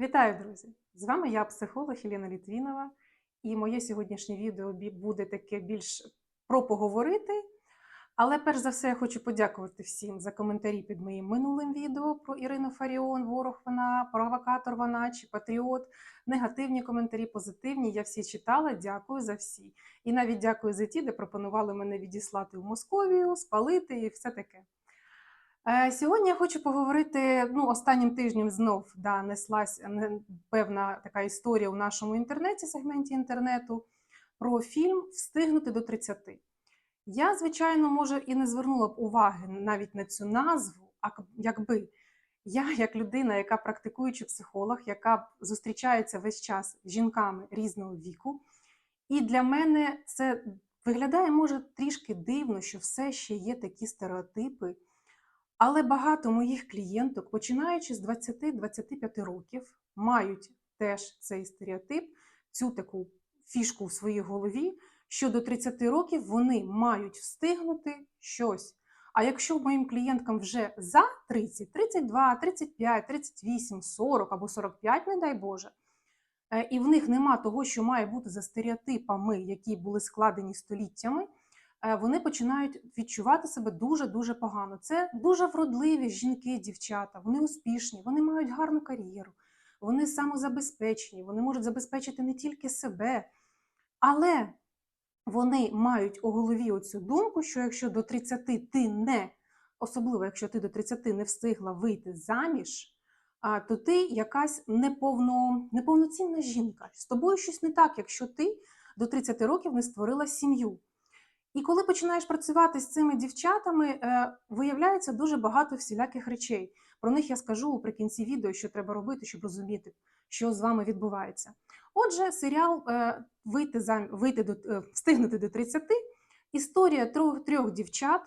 Вітаю, друзі! З вами я, психолог Єлена Літвінова, і моє сьогоднішнє відео буде таке більш про поговорити. Але перш за все я хочу подякувати всім за коментарі під моїм минулим відео про Ірину Фаріон, ворог вона, провокатор вона чи патріот. Негативні коментарі, позитивні. Я всі читала. Дякую за всі. І навіть дякую за ті, де пропонували мене відіслати в Московію, спалити і все таке. Е, Сьогодні я хочу поговорити. Ну, останнім тижнем знов да, неслась певна така історія у нашому інтернеті, сегменті інтернету, про фільм Встигнути до 30. Я, звичайно, може, і не звернула б уваги навіть на цю назву, а якби я, як людина, яка практикуючий психолог, яка зустрічається весь час з жінками різного віку, і для мене це виглядає, може, трішки дивно, що все ще є такі стереотипи. Але багато моїх клієнток, починаючи з 20-25 років, мають теж цей стереотип, цю таку фішку в своїй голові, що до 30 років вони мають встигнути щось. А якщо моїм клієнткам вже за 30, 32, 35, 38, 40 або 45, не дай Боже, е, і в них нема того, що має бути за стереотипами, які були складені століттями, вони починають відчувати себе дуже-дуже погано. Це дуже вродливі жінки, дівчата, вони успішні, вони мають гарну кар'єру, вони самозабезпечені, вони можуть забезпечити не тільки себе, але вони мають у голові оцю думку, що якщо до 30 ти не, особливо якщо ти до 30 не встигла вийти заміж, а, то ти якась неповно, неповноцінна жінка. З тобою щось не так, якщо ти до 30 років не створила сім'ю. І коли починаєш працювати з цими дівчатами, е, виявляється дуже багато всіляких речей. Про них я скажу наприкінці відео, що треба робити, щоб розуміти, що з вами відбувається. Отже, серіал е, вийти за вийти до е, встигнути до 30, історія трьох трьох дівчат.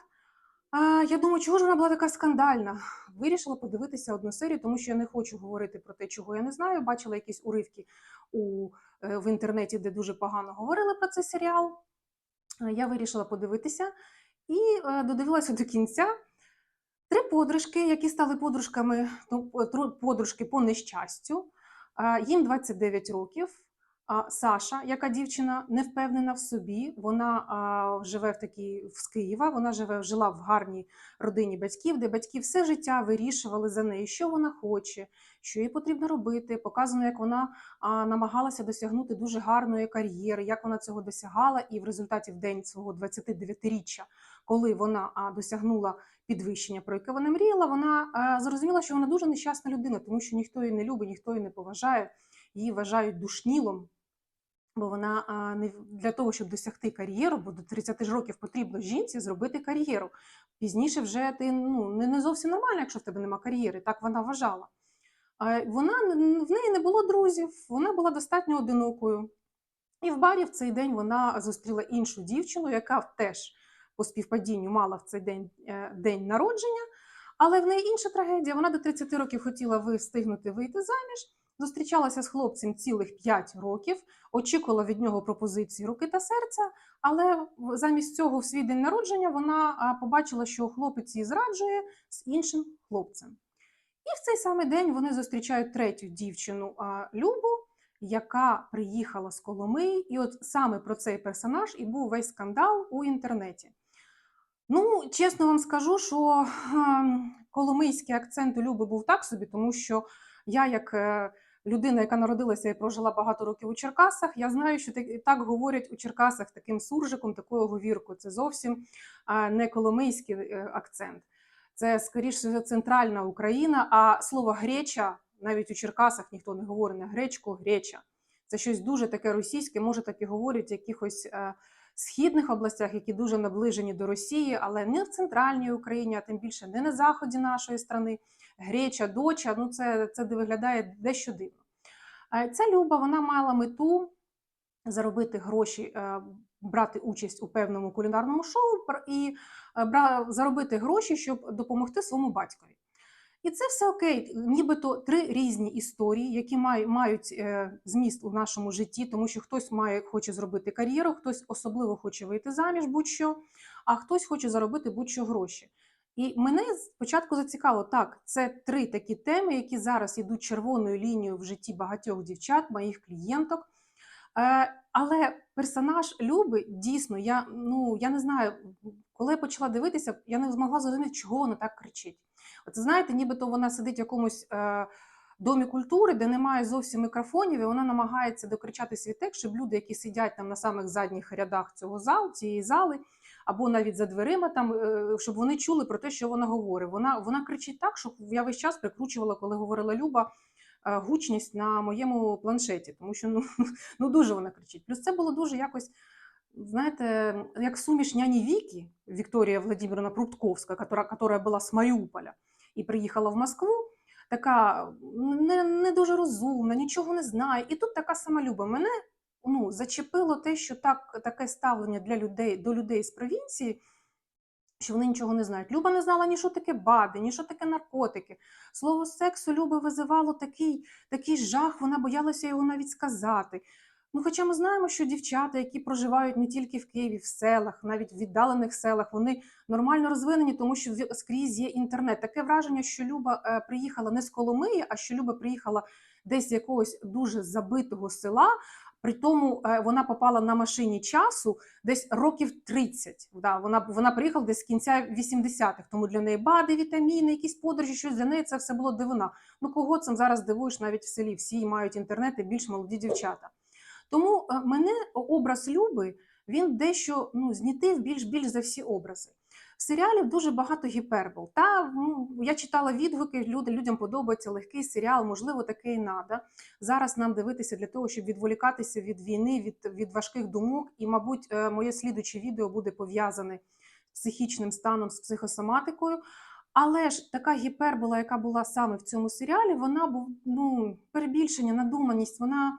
Я думаю, чого ж вона була така скандальна? Вирішила подивитися одну серію, тому що я не хочу говорити про те, чого я не знаю. Бачила якісь уривки у, в інтернеті, де дуже погано говорили про цей серіал. Е, Я вирішила подивитися і е, додивилася до кінця. Три подружки, які стали подружками, по- подружки по нещастю. Їм 29 років. Саша, яка дівчина не впевнена в собі, вона а, живе в такій з Києва. Вона живе жила в гарній родині батьків, де батьки все життя вирішували за неї, що вона хоче, що їй потрібно робити. Показано, як вона а, намагалася досягнути дуже гарної кар'єри, як вона цього досягала, і в результаті в день свого 29-річчя, коли вона а, досягнула підвищення, про яке вона мріяла, вона а, зрозуміла, що вона дуже нещасна людина, тому що ніхто її не любить, ніхто її не поважає, її вважають душнілом. Бо вона не для того, щоб досягти кар'єру, бо до 30 ж років потрібно жінці зробити кар'єру. Пізніше вже ти ну не, зовсім нормально, якщо в тебе нема кар'єри. Так вона вважала. Вона в неї не було друзів, вона була достатньо одинокою. І в барі в цей день вона зустріла іншу дівчину, яка теж по співпадінню мала в цей день е, день народження, але в неї інша трагедія. Вона до 30 років хотіла встигнути вийти заміж, зустрічалася з хлопцем цілих 5 років, очікувала від нього пропозиції руки та серця, але замість цього в свій день народження вона побачила, що хлопець її зраджує з іншим хлопцем. І в цей самий день вони зустрічають третю дівчину Любу, яка приїхала з Коломиї, і от саме про цей персонаж і був весь скандал у інтернеті. Ну, чесно вам скажу, що ем, коломийський акцент у Люби був так собі, тому що я, як е, людина, яка народилася і прожила багато років у Черкасах, я знаю, що так, говорять у Черкасах таким суржиком, такою говіркою. Це зовсім не коломийський е, акцент. Це скоріше центральна Україна, а слово греча навіть у Черкасах ніхто не говорить на гречку, греча. Це щось дуже таке російське, може так і говорять якихось е, східних областях, які дуже наближені до Росії, але не в центральній Україні, а тим більше не на заході нашої страни. Греча, доча, ну це, це виглядає дещо дивно. Ця Люба вона мала мету заробити гроші, е, брати участь у певному кулінарному шоу і е, заробити гроші, щоб допомогти своєму батькові. І це все окей, нібито три різні історії, які май- мають е, зміст у нашому житті, тому що хтось має хоче зробити кар'єру, хтось особливо хоче вийти заміж, будь-що, а хтось хоче заробити будь-що гроші. І мене спочатку зацікавило, так, це три такі теми, які зараз йдуть червоною лінією в житті багатьох дівчат, моїх клієнток. Е, але персонаж Люби дійсно, я, ну, я не знаю, коли я почала дивитися, я не змогла зрозуміти, чого вона так кричить. От знаєте, нібито вона сидить в якомусь е, домі культури, де немає зовсім мікрофонів, і вона намагається докричати свій текст, щоб люди, які сидять там на самих задніх рядах цього залу, цієї зали, або навіть за дверима, там, е, щоб вони чули про те, що вона говорить. Вона, вона кричить так, що я весь час прикручувала, коли говорила Люба. е, Гучність на моєму планшеті, тому що ну, ну дуже вона кричить. Плюс це було дуже якось, знаєте, як суміш няні Віки, Вікторія Владимировна Прутковська, яка, яка була з Маріуполя і приїхала в Москву, така не, не дуже розумна, нічого не знає. І тут така сама Люба. Мене ну, зачепило те, що так, таке ставлення для людей, до людей з провінції, що вони нічого не знають. Люба не знала ні що таке бади, ні що таке наркотики. Слово сексу Люби визивало такий, такий жах, вона боялася його навіть сказати. Ну, хоча ми знаємо, що дівчата, які проживають не тільки в Києві, в селах, навіть в віддалених селах, вони нормально розвинені, тому що скрізь є інтернет. Таке враження, що Люба е, приїхала не з Коломиї, а що Люба приїхала десь з якогось дуже забитого села. При тому е, вона попала на машині часу десь років 30. Да, вона, вона приїхала десь з кінця 80-х, тому для неї бади, вітаміни, якісь подорожі, щось для неї це все було дивина. Ну кого цим зараз дивуєш навіть в селі? Всі мають інтернет і більш молоді дівчата. Тому е, мене образ Люби він дещо ну, знітив більш більш за всі образи. В серіалі дуже багато гіпербол. Та ну, я читала відгуки, люди, людям подобається легкий серіал, можливо, таке і надо. Зараз нам дивитися для того, щоб відволікатися від війни, від, від важких думок. І, мабуть, е, моє слідуче відео буде пов'язане з психічним станом, з психосоматикою. Але ж така гіпербола, яка була саме в цьому серіалі, вона був ну, перебільшення, надуманість, вона.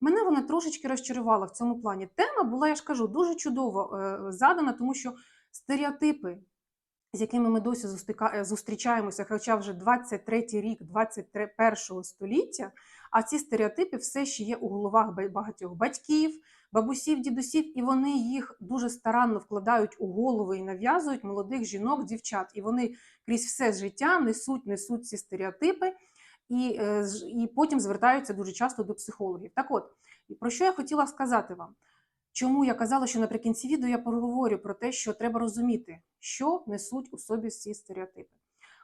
Мене вона трошечки розчарувала в цьому плані. Тема була, я ж кажу, дуже чудово е, задана, тому що стереотипи, з якими ми досі е, зустрічаємося, хоча вже 23 рік 21 століття, а ці стереотипи все ще є у головах багатьох батьків, бабусів, дідусів, і вони їх дуже старанно вкладають у голови і нав'язують молодих жінок, дівчат. І вони крізь все життя несуть, несуть ці стереотипи і, і потім звертаються дуже часто до психологів. Так от, про що я хотіла сказати вам? Чому я казала, що наприкінці відео я поговорю про те, що треба розуміти, що несуть у собі ці стереотипи.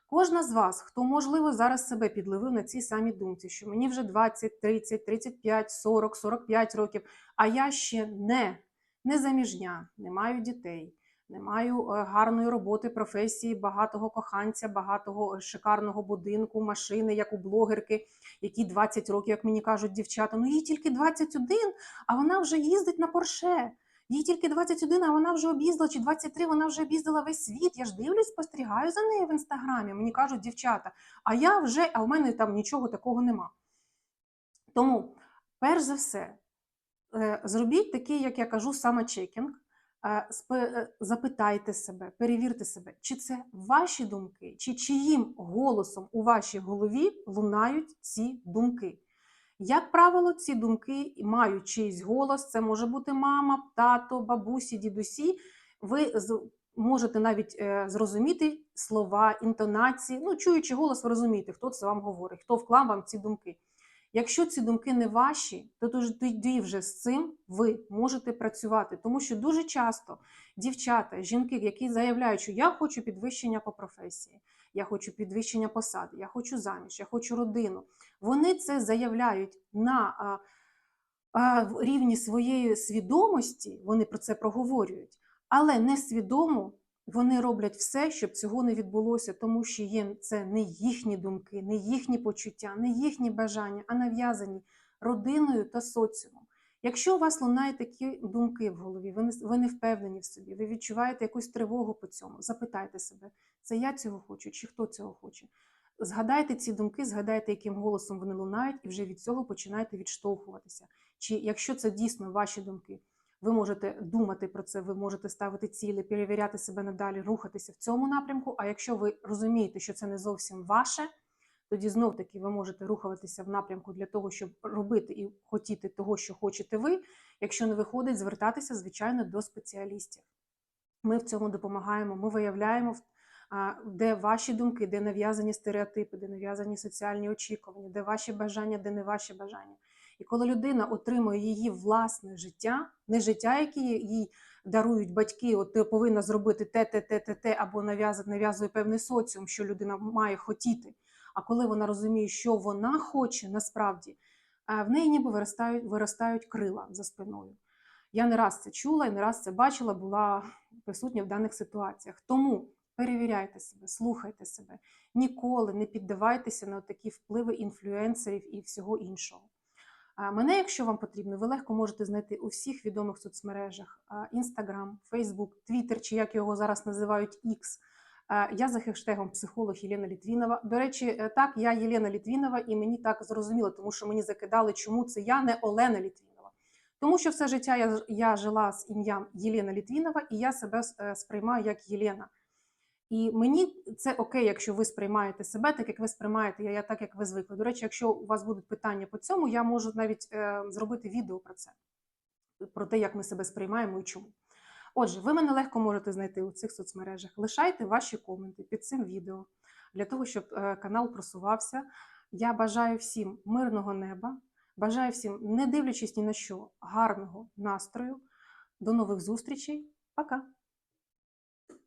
Кожна з вас, хто можливо зараз себе підливив на цій самій думці, що мені вже 20, 30, 35, 40, 45 років, а я ще не, не заміжня, не маю дітей, не маю е, гарної роботи, професії, багатого коханця, багатого е, шикарного будинку, машини, як у блогерки, які 20 років, як мені кажуть дівчата, ну їй тільки 21, а вона вже їздить на Порше. Їй тільки 21, а вона вже об'їздила, чи 23, вона вже об'їздила весь світ. Я ж дивлюсь, спостерігаю за нею в інстаграмі. Мені кажуть дівчата, а я вже, а в мене там нічого такого нема. Тому, перш за все, е, зробіть такий, як я кажу, самочекінг. Е, Запитайте себе, перевірте себе, чи це ваші думки, чи чиїм голосом у вашій голові лунають ці думки. Як правило, ці думки мають чийсь голос. Це може бути мама, тато, бабусі, дідусі. Ви можете навіть е, зрозуміти слова, інтонації. Ну, чуючи голос, ви розумієте, хто це вам говорить, хто вклав вам ці думки. Якщо ці думки не ваші, то тоді вже з цим ви можете працювати. Тому що дуже часто дівчата, жінки, які заявляють, що я хочу підвищення по професії, я хочу підвищення посади, я хочу заміж, я хочу родину. Вони це заявляють на в рівні своєї свідомості, вони про це проговорюють, але несвідомо вони роблять все, щоб цього не відбулося, тому що їм це не їхні думки, не їхні почуття, не їхні бажання, а нав'язані родиною та соціумом. Якщо у вас лунають такі думки в голові, ви не, ви не впевнені в собі, ви відчуваєте якусь тривогу по цьому, запитайте себе, це я цього хочу, чи хто цього хоче. Згадайте ці думки, згадайте, яким голосом вони лунають, і вже від цього починайте відштовхуватися. Чи якщо це дійсно ваші думки, ви можете думати про це, ви можете ставити цілі, перевіряти себе надалі, рухатися в цьому напрямку. А якщо ви розумієте, що це не зовсім ваше, тоді знов таки ви можете рухатися в напрямку для того, щоб робити і хотіти того, що хочете ви. Якщо не виходить, звертатися, звичайно, до спеціалістів. Ми в цьому допомагаємо, ми виявляємо де ваші думки, де нав'язані стереотипи, де нав'язані соціальні очікування, де ваші бажання, де не ваші бажання. І коли людина отримує її власне життя, не життя, яке їй дарують батьки, от ти повинна зробити те, те, те, те, те, або нав'язує, певний соціум, що людина має хотіти. А коли вона розуміє, що вона хоче насправді, в неї ніби виростають, виростають крила за спиною. Я не раз це чула і не раз це бачила, була присутня в даних ситуаціях. Тому перевіряйте себе, слухайте себе, ніколи не піддавайтеся на такі впливи інфлюенсерів і всього іншого. Мене, якщо вам потрібно, ви легко можете знайти у всіх відомих соцмережах: Instagram, Facebook, Twitter, чи як його зараз називають X. Я за хештегом психолог Єлена Літвінова. До речі, е, так, я Єлена Літвінова, і мені так зрозуміло, тому що мені закидали, чому це я не Олена Літвінова. Тому що все життя я, я жила з ім'ям Єлена Літвінова, і я себе е, сприймаю як Єлена. І мені це окей, якщо ви сприймаєте себе так, як ви сприймаєте, я, я так, як ви звикли. До речі, якщо у вас будуть питання по цьому, я можу навіть е, зробити відео про це, про те, як ми себе сприймаємо і чому. Отже, ви мене легко можете знайти у цих соцмережах. Лишайте ваші коменти під цим відео для того, щоб е, канал просувався. Я бажаю всім мирного неба, бажаю всім, не дивлячись ні на що, гарного настрою. До нових зустрічей. Пока!